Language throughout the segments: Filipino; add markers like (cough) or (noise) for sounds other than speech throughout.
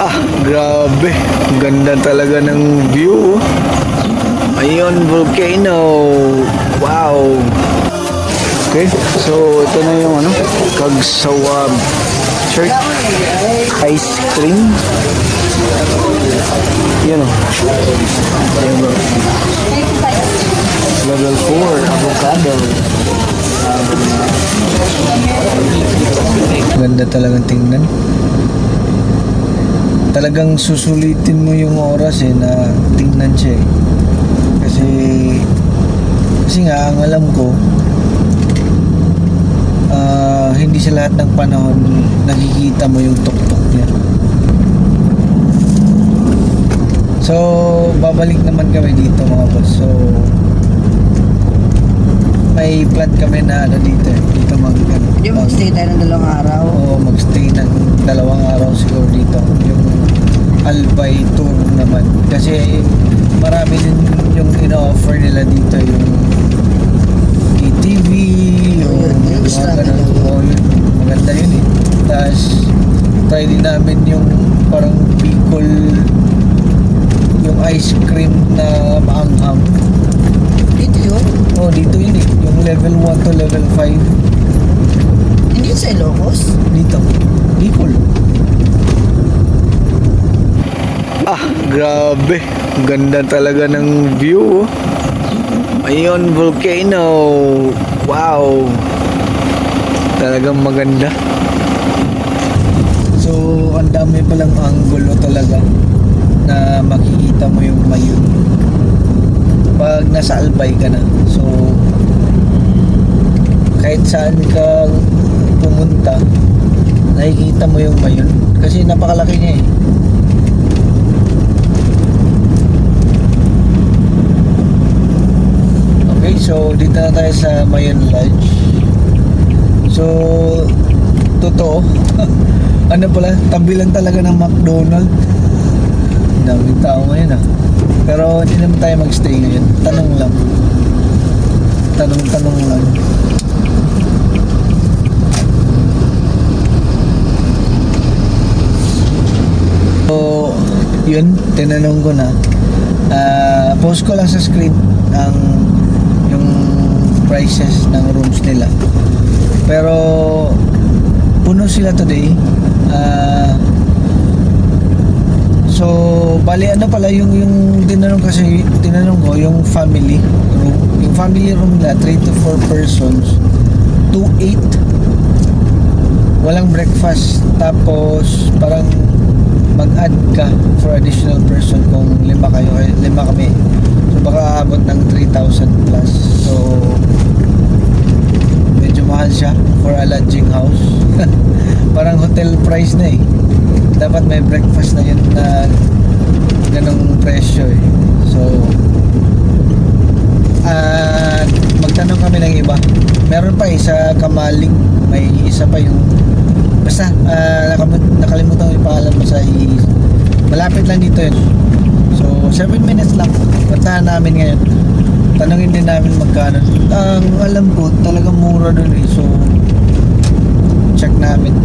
Ah, grabe. Ganda talaga ng view. oh. Ayun, volcano. Wow. Okay, so ito na yung ano, Kagsawab Church. Ice cream. Yan o. Ayun bro. Level 4, avocado. Ganda talagang tingnan talagang susulitin mo yung oras eh na tingnan siya eh. Kasi kasi nga ang alam ko ah, hindi sa lahat ng panahon nakikita mo yung tuktok niya. So, babalik naman kami dito mga boss. So, may plan kami na ano dito eh. Dito mag, Yung mag- magstay tayo ng dalawang araw. Oo, magstay ng dalawang araw siguro dito. Yung Albay tour naman. Kasi marami din yung ino-offer nila dito yung ATV, yung, mga ganun. yun. Maganda yun eh. Tapos, try din namin yung parang Bicol yung ice cream na maanghang. Dito yun. Oh, dito yun eh. Yung level 1 to level 5. Hindi sa Ilocos. Dito. Bicol. Ah, grabe. Ganda talaga ng view. Ayun, volcano. Wow. Talagang maganda. So, ang dami palang angulo talaga na makikita mo yung mayon. Pag nasa Albay ka na. So, kahit saan ka pumunta, nakikita mo yung mayon. Kasi napakalaki niya eh. Okay, so dito na tayo sa Mayon Lodge. So, totoo. (laughs) ano pala, tabi lang talaga ng McDonald. Daming tao ngayon ah. Pero hindi naman tayo magstay ngayon. Tanong lang. Tanong-tanong lang. So, yun, tinanong ko na. Ah, post ko lang sa screen ang prices ng rooms nila. Pero puno sila today. Ah, so, bali ano pala yung yung tinanong kasi tinanong ko yung family room. Yung family room nila 3 to 4 persons 2 8 walang breakfast tapos parang mag-add ka for additional person kung lima kayo eh, lima kami baka abot ng 3,000 plus. So medyo mahal siya for a lodging house. (laughs) Parang hotel price na eh. Dapat may breakfast na yun na ganong presyo eh. So at magtanong kami ng iba. Meron pa isa kamaling. May isa pa yung basta ah, nakamut- nakalimutan ko yung pangalan mo sa malapit lang dito yun so 7 minutes lang. Puntahan namin ngayon. Tanongin din namin magkano. Ang alam ko talagang mura dun eh. So check namin.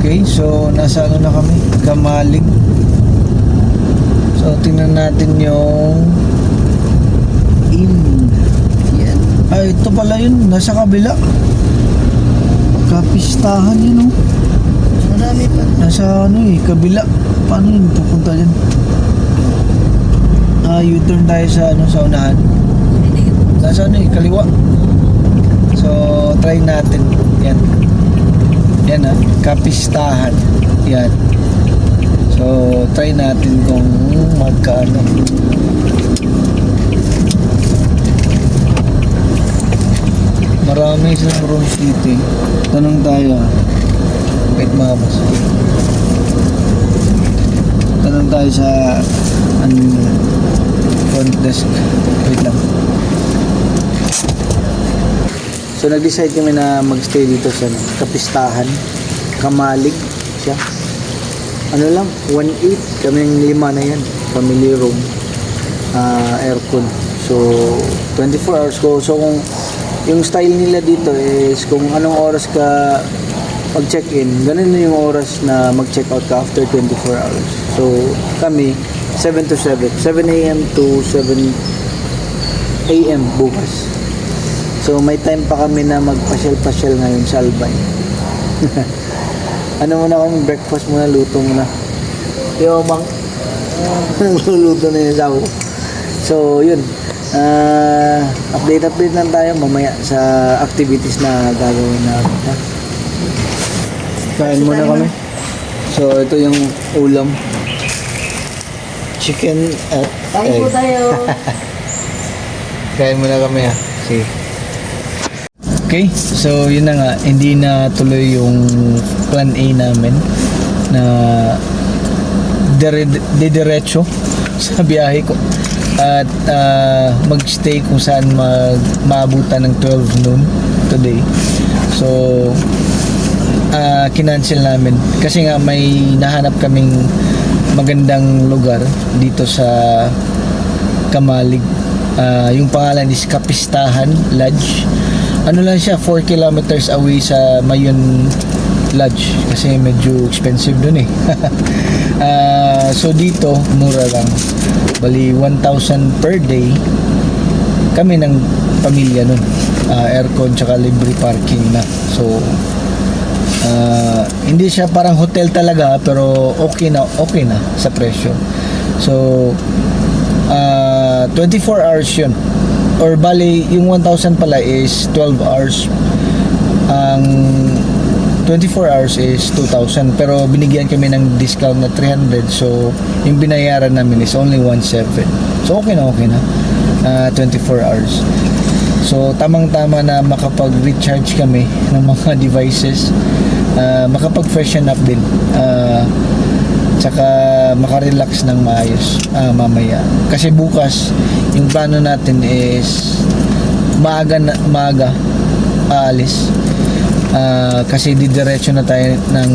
Okay so nasa ano na kami? Kamaling so tingnan natin yung in Yan. ay ito pala yun. Nasa kabila. Kapistahan yun oh. Marami pa. nasa ano eh kabila. Paano yun pupunta dyan ah U-turn tayo sa ano sa unahan. Nasa ano eh kaliwa. So try natin. Yan. Yan ah. Kapistahan. Yan. So try natin kung magkano. Marami rooms dito eh tanong tayo ah. Wait mga boss. Tanong tayo sa ano front desk. Wait lang. So nag-decide kami na magstay dito sa ano, kapistahan. Kamalig siya. Ano lang 1.8 kami ng lima na yan. Family room. Ah, aircon. So 24 hours ko. So kung yung style nila dito is kung anong oras ka pag check-in, ganun na yung oras na mag-check out ka after 24 hours. So, kami, 7 to 7. 7 a.m. to 7 a.m. bukas. So, may time pa kami na magpasyal-pasyal ngayon sa Albay. (laughs) ano muna kami, breakfast muna, luto muna. Yo, bang. Nagluluto (laughs) na yung sawo. So, yun. Ah, update update lang tayo mamaya sa activities na gagawin natin. Ha? Kain muna kami. So, ito yung ulam. Chicken at Kain po egg. tayo. (laughs) Kain muna kami ha. Sige. Okay, so yun na nga, hindi na tuloy yung plan A namin na dire didiretso (laughs) sa biyahe ko at ah, magstay kung saan mag maabutan ng 12 noon today. So, ah kinancel namin kasi nga may nahanap kaming magandang lugar dito sa Kamalig. Ah, yung pangalan is Kapistahan Lodge. Ano lang siya, 4 kilometers away sa Mayon Lodge kasi medyo expensive dun eh. (laughs) Ah, so dito, mura lang. Bali 1,000 per day kami ng pamilya nun. Ah, aircon tsaka libre parking na. So ah, hindi siya parang hotel talaga pero okay na okay na sa presyo. So ah 24 hours yun. Or bali yung 1,000 pala is 12 hours. Ang 24 hours is 2,000 pero binigyan kami ng discount na 300 so yung binayaran namin is only 1,700 so okay na okay na Ah, 24 hours so tamang tama na makapag-recharge kami ng mga (laughs) devices Ah, makapag-freshen up din. Ah, tsaka makarelax ng maayos. Ah, mamaya. Kasi bukas yung plano natin is maaga na, maaga aalis. Ah, kasi didiretso na tayo ng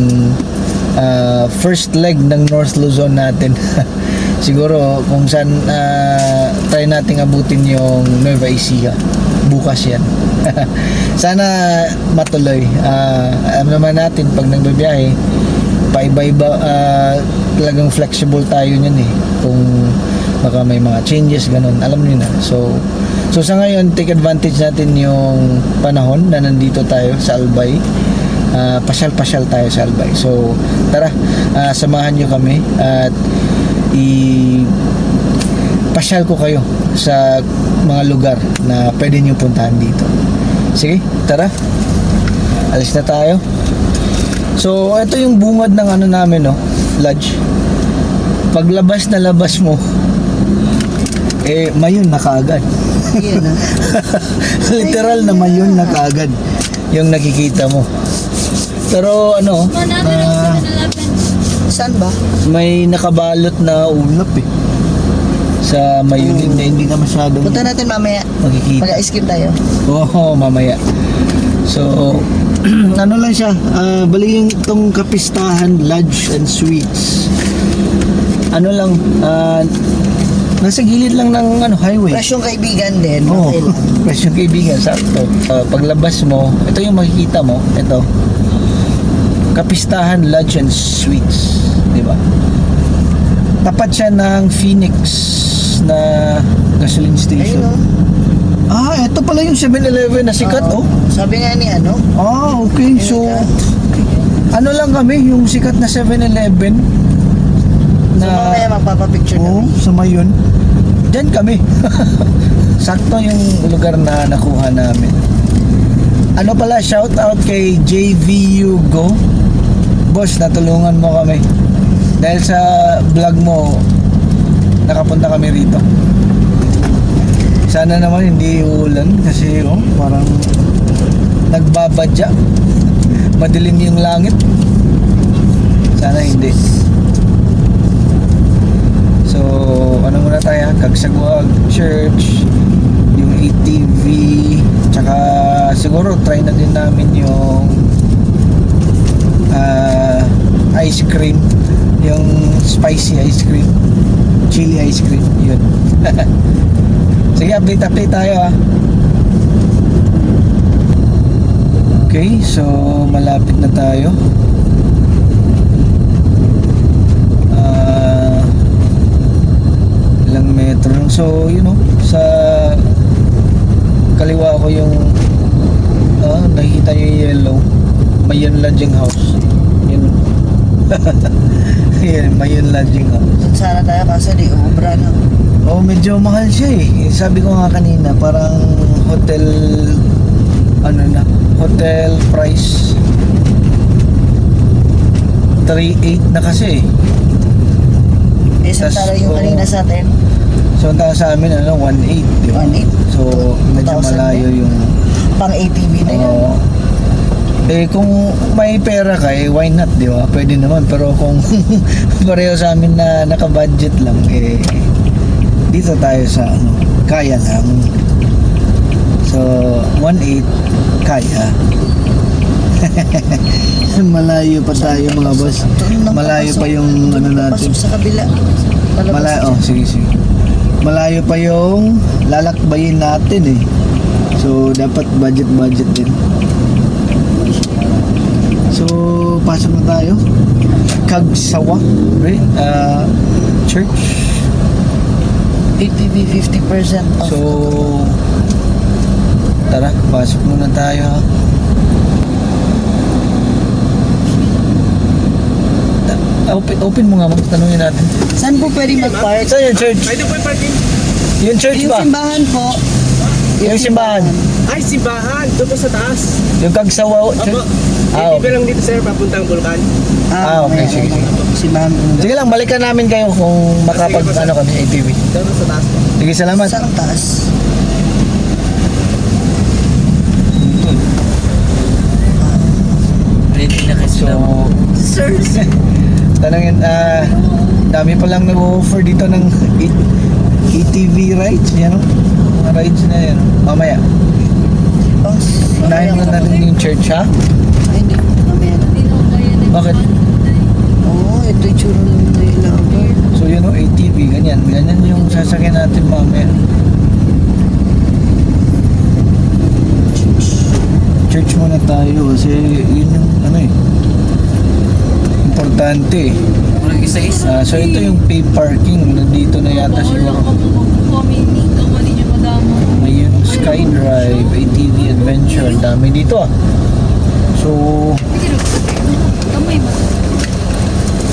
ah, first leg ng North Luzon natin. (laughs) Siguro kung saan ah, try nating abutin yung Nueva Ecija bukas yan. (laughs) Sana matuloy. Ah, alam naman natin pag nagbabiyahe paiba-iba ah, talagang flexible tayo niyan eh. Kung baka may mga changes ganun. Alam niyo na. So so sa ngayon take advantage natin yung panahon na nandito tayo sa Albay. Ah, pasyal-pasyal tayo sa Albay. So tara ah, samahan niyo kami at i pasyal ko kayo sa mga lugar na pwede niyo puntahan dito sige tara alis na tayo So, ito yung bungad ng ano namin, no? Lodge. Paglabas na labas mo, eh, mayon na kaagad. Ah. (laughs) Literal na mayon na kaagad yung nakikita mo. Pero ano, ah, Saan ba? may nakabalot na ulap eh. Sa mayon, hindi, hindi na masyadong Punta natin mamaya. makikita. Mag-skip tayo. Oo, mamaya. So, (clears throat) ano lang siya, ah, bali yung itong kapistahan, lodge and suites. Ano lang, ah, nasa gilid lang ng ano, highway. Presyong kaibigan din. Oo, Okay lang. (laughs) fresh yung kaibigan, sakto. Ah, paglabas mo, ito yung makikita mo, ito. Kapistahan Lodge and Suites, di ba? Tapat siya ng Phoenix na gasoline Ayun station. oh. Ah, ito pala yung 7-Eleven na sikat, oh. Sabi nga ni ano, Ah, okay. So, ano lang kami, yung sikat na 7-Eleven so mamaya na magpapapicture oh, kami. sa Mayon. Diyan kami. (laughs) Sakto yung lugar na nakuha namin. Ano pala, shout out kay JVU Go. Boss, natulungan mo kami. Dahil sa vlog mo, nakapunta kami rito. Sana naman hindi uulan kasi oh, parang nagbabadya. Madilim yung langit. Sana hindi. So, ano muna tayo? Kagsagwag Church, yung ATV, tsaka siguro try na din namin yung ah, ice cream, yung spicy ice cream, chili ice cream, (laughs) yun. Sige, update update tayo ah. Okay, so malapit na tayo. Ah, ilang metro lang. So, you know, sa kaliwa ko yung ah, nakikita yung yellow. Mayon Lodging House. Yun. (laughs) Yan, Mayon Lodging House. Doon sana tayo kasi di ubra no. Oh, medyo mahal siya eh. Sabi ko nga kanina, parang hotel ano na, hotel price 3.8 na kasi eh. Eh, Tas, yung kanina sa atin. So, ang taas sa amin, ano, 1.8, di ba? 1.8. So, medyo 2,000 malayo yung... Pang ATV na yun. Oo. Eh, kung may pera ka, eh, why not, di ba? Pwede naman. Pero kung (laughs) pareho sa amin na naka-budget lang, eh, dito tayo sa, ano, kaya lang. So, 1.8, kaya. (laughs) Malayo pa tayo mga boss. Malayo pa yung ano natin. sa kabila. Malayo, oh, sige, sige. Malayo pa yung lalakbayin natin eh. So, dapat budget-budget din. So, pasok na tayo. Kagsawa, right? Uh, church. ATV 50% off. So, tara, pasok muna tayo ha. Open, open mo nga, magtanungin natin. Saan po pwede mag-park? Saan yung church? Pwede po yung parking. Yung church Yung ba? simbahan po. Yung simbahan. Ay, simbahan. Doon po sa taas. Yung Kagsawa Opo. Ah, ATV lang dito sir, papuntang Bulkan. Ah, okay, sige, sige. Simbahan. Sige lang, balikan namin kayo kung makapag sige po, sir. ano kami ATV. Doon sa taas po. Sige, salamat. Saan ang taas? So, Sir, (laughs) tanongin, ah, dami pa lang nag-offer dito ng A- ATV rides, yan o. Mga rides na yan. Mamaya, pang... unahin mo natin yung church ha? Ay, hindi. Mamaya na. Bakit? Oo, ito yung tsura ng Nailawa. So yun o, ATV, ganyan. Ganyan yung sasakyan natin mamaya. Church muna tayo kasi yun yung ano eh. Importante eh. Isa-isa. Ah, so ito yung pay parking. Nandito na yata siguro. May yung Skydrive, ATV Adventure. Ang dami dito ah. So,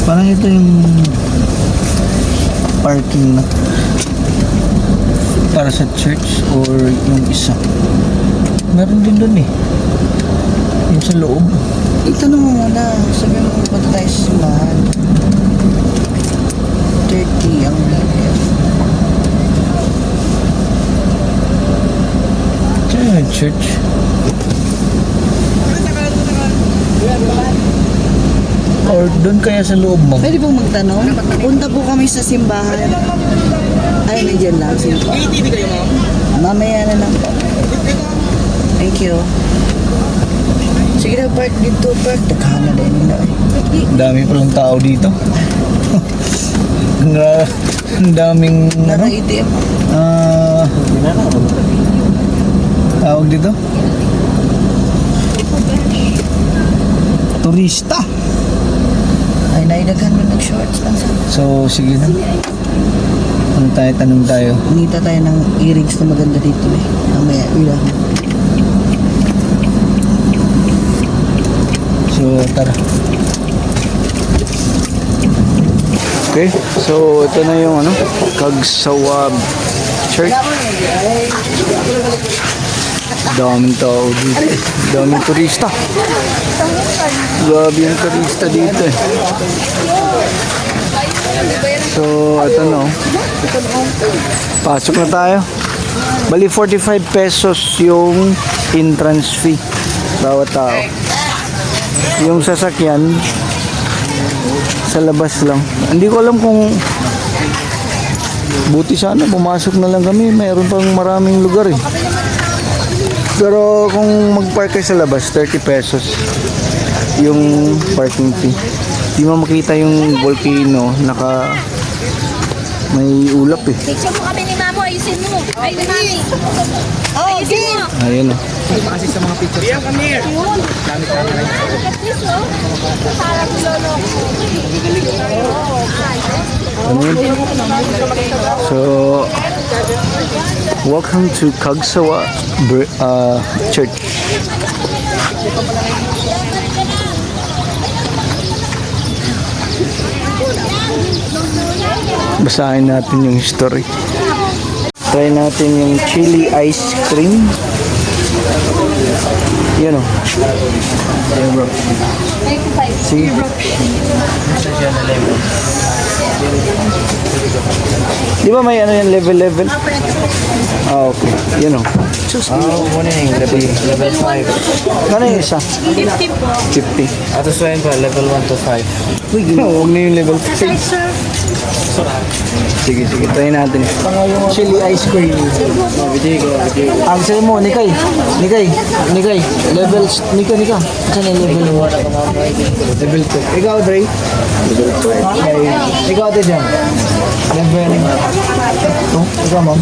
parang ito yung parking na para sa church or yung isa. Meron din doon eh. Yung sa loob. Itanong mo muna. Sabi mo kung tayo sa simbahan. 30 ang weekend. Yung church. Or doon kaya sa loob mo? Pwede pong magtanong? Punta po kami sa simbahan. Ay, nandiyan lang. ATV kayo ma'am? Mamaya na lang po. Thank you. Sige na, park dito, park. Taghan na din nila. Ang dami palang tao dito. Ang daming ano, ATM. ah tawag dito? Turista. Ay, naidaghan mo nag-shorts pa sa. So, sige na. Ano tayo, tanong tayo. Nita tayo ng earrings na maganda dito eh. Mamaya, ulan. So, tara. Okay, so ito na yung ano, Kagsawab Church. Daming tao dito. Daming turista. Grabe yung turista dito eh. So, ito na oh. Pasok na tayo. Bali 45 pesos yung entrance fee bawat tao. Yung sasakyan sa labas lang. Hindi ko alam kung buti sana pumasok na lang kami. Mayroon pang maraming lugar eh. Pero kung mag-park kayo sa labas, 30 pesos yung parking fee. Di mo makita yung volcano, naka may ulap eh. Picture mo kami ni Mamoy. ayusin mo. Ay, mami. Oh, Ayusin mo. Ayun oh. Kasi sa mga pictures. Yan, come here. Yun. At least, oh. Parang lolo ko. So, welcome to Kagsawa uh, Church. Basahin natin yung history. Try natin yung chili ice cream. Yan o. Yan bro. Sige. Di ba may ano yan, level-level? Ah, okay. Yan o. Ah, muna yung level, level 5. Ano yung isa? 50 po. 50. Ato sa pa, level 1 to 5. Uy, (laughs) huwag na yung level 5. Sige, sige. Try natin. Chili ice cream. Video ko, video ko. Ang sa'yo mo, Nikay. Nikay. Nikay. Level, Nika, Nika. Saan yung level 1? Level 2. Ikaw, Dre? Level 2. Okay. Ikaw, Ate Jam? Level 2. Ikaw, ma'am?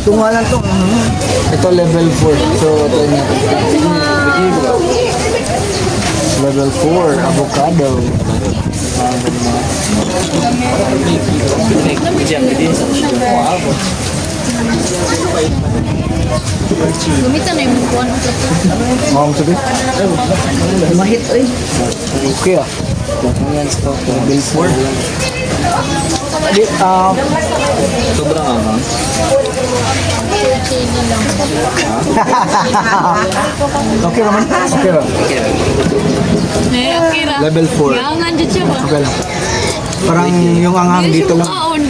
Ito nga lang to. Ito, level 4. So, ito natin. Level 4, avocado. Gumitan na yung buwan. Ma'am, sabi? Mahit, oy. Okay ah. Level 4. Adi, ah, Sobrang okay naman. Okay? Eh, okay. Level 4. Yan nga dyan siya ba? Okay lang. Parang yung anghang dito lang. Kaon.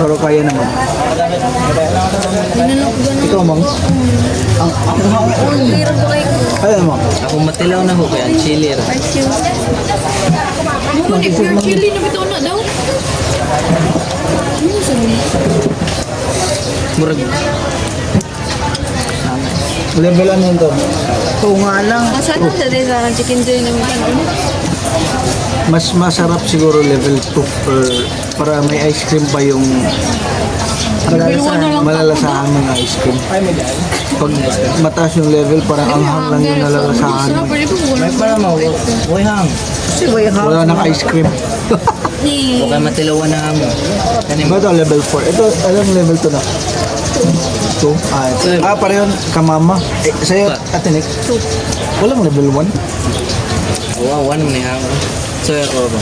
Pero kaya naman. Ikaw, ma'am. Ang anghang. Ayun, ma'am. Ako matilaw na ho, kaya ang chili ra. Ano ni pure chili na bitaw na daw? Ano Murag, Level ano yun to? Oo nga lang. Masarap sa din sa chicken joy na mga ano. Mas masarap siguro level 2 or para may ice cream pa yung Malalasahan. malalasahan ng ice cream. Pag mataas yung level, parang anghang lang yung nalalasahan mo. may para mo, uy hang. Si Way ha. Wala nang ice cream. (laughs) Ni. Okay, matilawan na mo. Ba ito, level 4. Ito, anong level 2 na? 2? Ah, ito. ah pareho kamama. Eh, sa'yo, ate Nick? 2. Walang level 1? Wow, one mo ni hang. So, ako ba?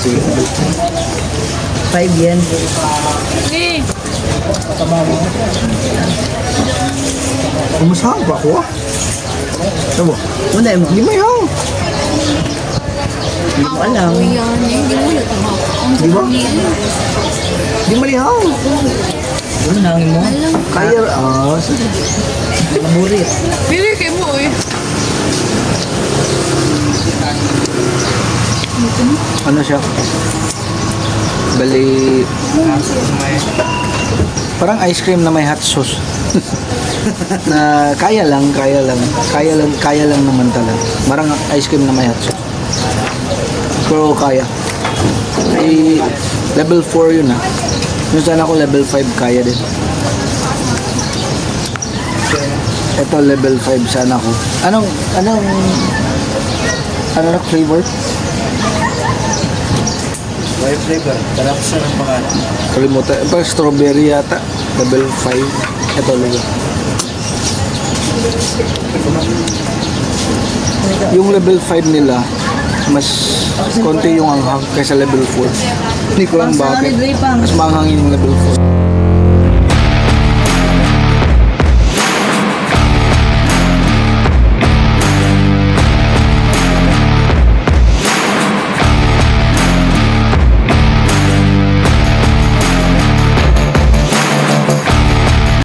Sige. Five yan. Eh. Umasahan pa ako ah. Ano ba? Una mo. Hindi may hang. Hindi ko alam. Yan. Hindi mo yun. Ang Di ba? sarap niya. Hindi may hang. Ano nangin mo? Kaya, ah, sige. Maburit. Pili kayo mo eh. Ano siya? Bali, parang ice cream na may hot sauce. (laughs) na kaya lang, kaya lang, kaya lang, kaya lang naman talaga. Parang ice cream na may hot sauce. Pero kaya. Ay, level 4 yun ah. Yung sana ako level 5 kaya din. Ito level 5 sana ako. Anong, anong, ano na flavor? White flavor. Tarap sa ng pangalan. Kalimutan. Parang strawberry yata. Level 5. Ito level. Yung level 5 nila, mas konti yung anghang kaysa level 4. Hindi ko lang bakit. Mas maanghangin yung level 4.